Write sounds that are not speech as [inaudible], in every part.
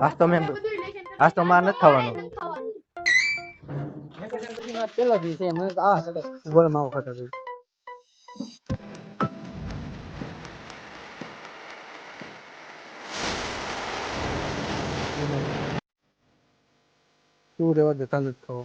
આજ તો મેં આજ તો માર નથી હતો. તું રેવા દેતા નથી ખાવો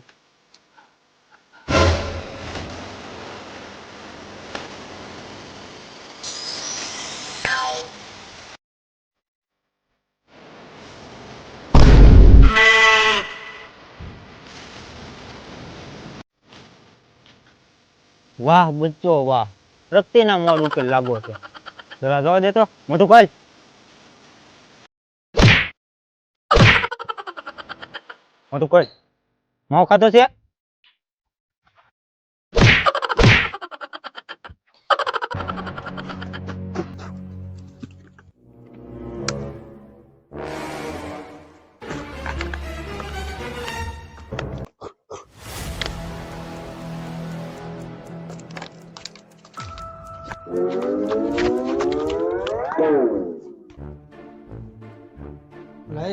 વાહ, બચ્ચો વાહ. રક્તિના મોડ ઉપર લાગો છે. જરા જોવા દે તો મોટું કર મોટું કર માવ ખાતો છે?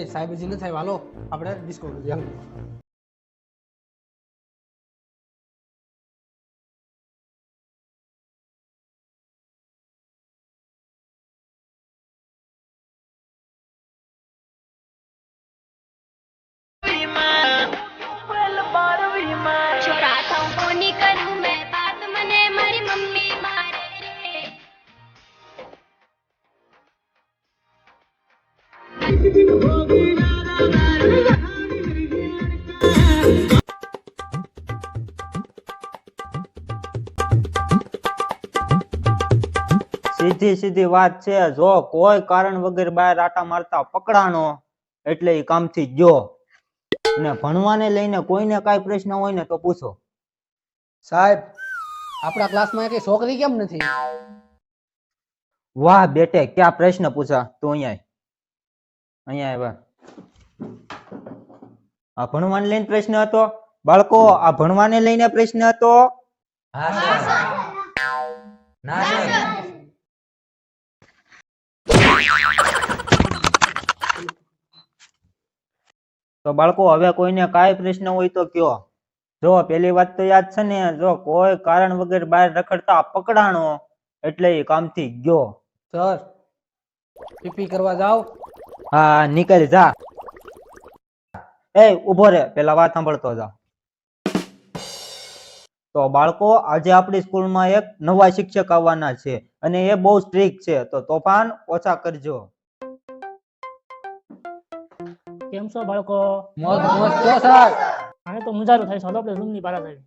સાહેબજી ન થાય. વાલો આપણે ડિસ્કો સીધી સીધી વાત છે જો કોઈ કારણ વગર બહાર આટા મારતા પકડાણો એટલે એ કામથી જો અને ભણવાને લઈને કોઈને કાંઈ પ્રશ્ન હોય ને તો પૂછો. સાહેબ આપણા ક્લાસમાં એક છોકરી કેમ નથી? વાહ બેટે ક્યાં પ્રશ્ન પૂછા? તું અહીંયા. અહીંયા આવ્યા આ ભણવાને લઈને પ્રશ્ન હતો? બાળકો આ ભણવાને લઈને પ્રશ્ન હતો? તો બાળકો હવે કોઈને કાંઈ પ્રશ્ન હોય તો કયો જો પેલી વાત તો યાદ છે ને જો કોઈ કારણ વગર બહાર રખડતા પકડાણો એટલે એ કામથી ગયો. સર પીપી કરવા જાવ હા નીકળ જા. એ ઊભો રે પેલા વાત સાંભળતો જા. તો બાળકો આજે આપણી સ્કૂલમાં એક નવા શિક્ષક આવવાના છે અને એ બહુ સ્ટ્રિક્ટ છે. તો તોફાન ઓછા કરજો. કેમ બાળકો? મોજ તો મજારું થાય ચાલો રૂમની બહાર જઈએ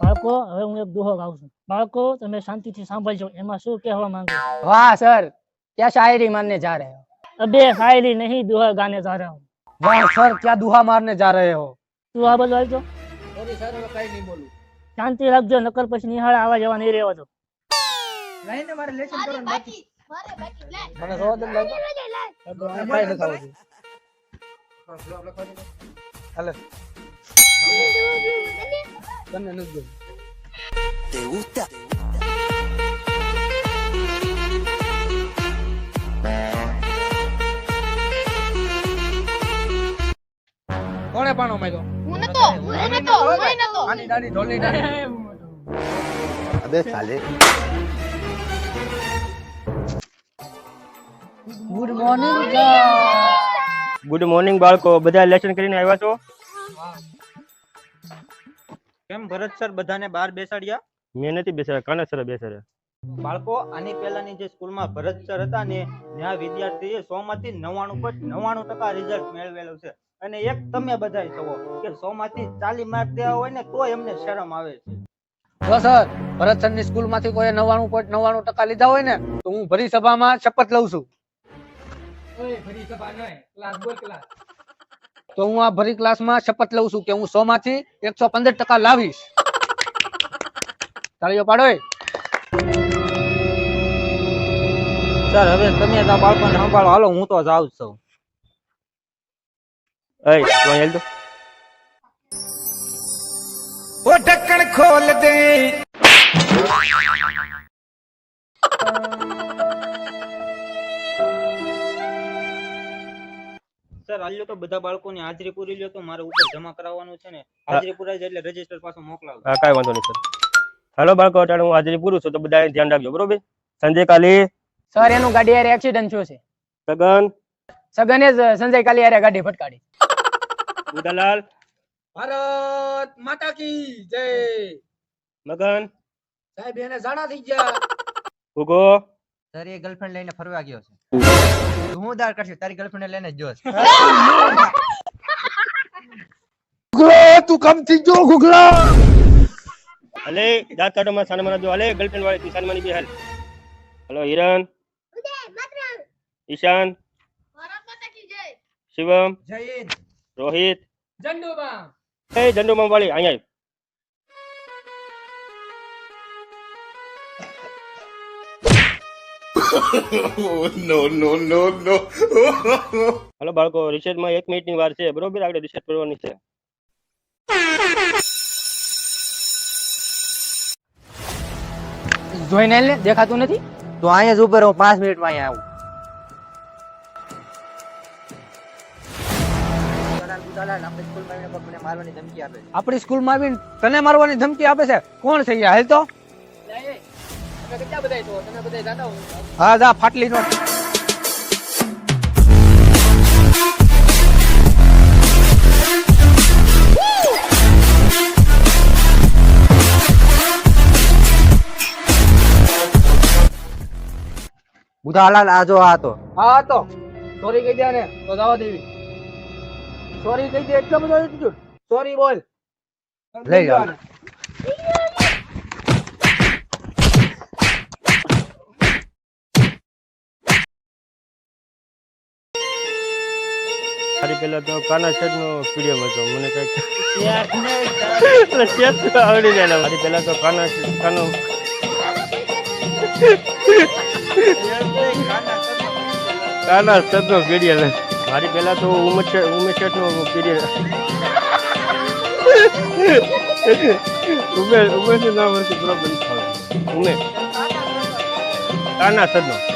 બાળકો હવે હું એક દોહો ગાઉં છું. બાળકો તમે શાંતિથી સાંભળજો એમાં શું કહેવા માંગુ? વાહ સર. ક્યાં શાયરી મારને જા રહે અબે શાયરી નહીં દુહા ગાને જા રહે વાહ સર ક્યાં દુહા મારને જા રહે હો તું આ બધું આવજો. સોરી સર હું કઈ નહીં બોલું. શાંતિ રાખજો નકર પછી નિહાળા આવા જવા નહીં રહેવા દો. રહીને મારે લેસન કરવાનું બાકી. મને સો દમ લાગો. કઈ નથી આવતું હાલે. તને નથી જોયું. કોણે પાણો માર્યો? હું નતો હું નતો હું નતો. આની દાડી ઢોલની દાડી અબે [laughs] સાલે. ગુડ મોર્નિંગ ગુડ મોર્નિંગ બાળકો. બધા લેસન કરીને આવ્યા છો? કેમ ભરત સર બધાને બહાર બેસાડ્યા? મેં નથી બેસાડ્યા. કાના સર બેસાડ્યા? બાળકો આની પહેલાની જે સ્કૂલમાં ભરત સર હતા ને ત્યાં વિદ્યાર્થીએ સો માંથી નવ્વાણું પોઈન્ટ નવ્વાણું ટકા રિઝલ્ટ મેળવેલું છે. અને એક તમે બધા છો કે સો માંથી ચાલી માર્ક દેવા હોય ને તો એમને શરમ આવે છે. જો સર ભરતની સ્કૂલમાંથી કોઈ નવ્વાણું પોઈન્ટ નવ્વાણું ટકા લીધા હોય ને તો હું ભરી સભામાં શપથ લઉં છું. તો હું આ ભરી ક્લાસમાં શપથ લઉં છું કે હું સો માંથી એકસો પંદર ટકા લાવીશ. તાળીઓ પાડો સર હવે તમે તો સંભાળો. હાલો હું તો જાઉં છું. એ તો ઢક્કણ ખોલ દે. સર આલ્યો તો બધા બાળકોની હાજરી પૂરી લ્યો તો મારે ઉપર જમા કરાવવાનું છે ને. હાજરી પૂરાઈ જાય એટલે રજિસ્ટર પાછું મોકલાવજો. હા કાઈ વાંધો નહીં સર. હાલો બાળકો અત્યારે હું હાજરી પૂરું છું તો બધા ધ્યાન રાખજો બરોબર? સંજય કાલી. સર એનું ગાડી યાર એક્સિડન્ટ થયો છે. સગન સગને જ સંજય કાલી યાર ગાડી ફટકાડી. ઉદાલાલ. ભારત માતા કી જય. મગન. સાહેબ એને જાણા થઈ ગયા. ઉગો. સર એ ગર્લફ્રેન્ડ લઈને ફરવા ગયો છે. હું દાર કરશે તારી ગર્લફ્રેન્ડ લઈને જ [laughs] જો છે. તું કમથી જો ગુગલા. અલે દાંત કાઢોમાં સાનમાના જો. અલે ગર્લફ્રેન્ડ વાળી તું સાનમાની બી હાલ હલો હિરણ ઈશાન. શિવમ. જય રોહિત. જંડુબા એ ઝંડુમાં વાળી અહીંયા [laughs] આવ. [laughs] હલો બાળકો રિસેસમાં એક મિનિટની વાર છે. બરોબર આગળ રિસેટ કરવાની છે. જોઈને ને દેખાતું નથી? તો અહીંયા જ ઊભો રહો પાંચ મિનિટમાં અહીંયા આવું. આપણે આવીને કોક મને મારવાની ધમકી આપે છે. આપણી સ્કૂલમાં આવીને તને મારવાની ધમકી આપે છે. કોણ છે હાલ તો? હો હા જા ફાટલી નો બુધાલાલ આ જો આ તો. હા તો. સોરી કહી દે ને તો જવા દેવી. સોરી કહી દે એટલો બધો. સોરી બોલ. લઈ જાઓ. મારી પેલા તો કાના શેઠ નો પીડીએમ હતો મને કઈ શેઠ આવડી જાય મારી પેલા તો કાના કાનો કાના શેઠ નો પીડીએમ મારી પેલા તો ઉમેશ ઉમેશ શેઠ નો પીડીએમ ઉમેશ ઉમેશ નામ હતું બરોબર ઉમેશ કાના શેઠ નો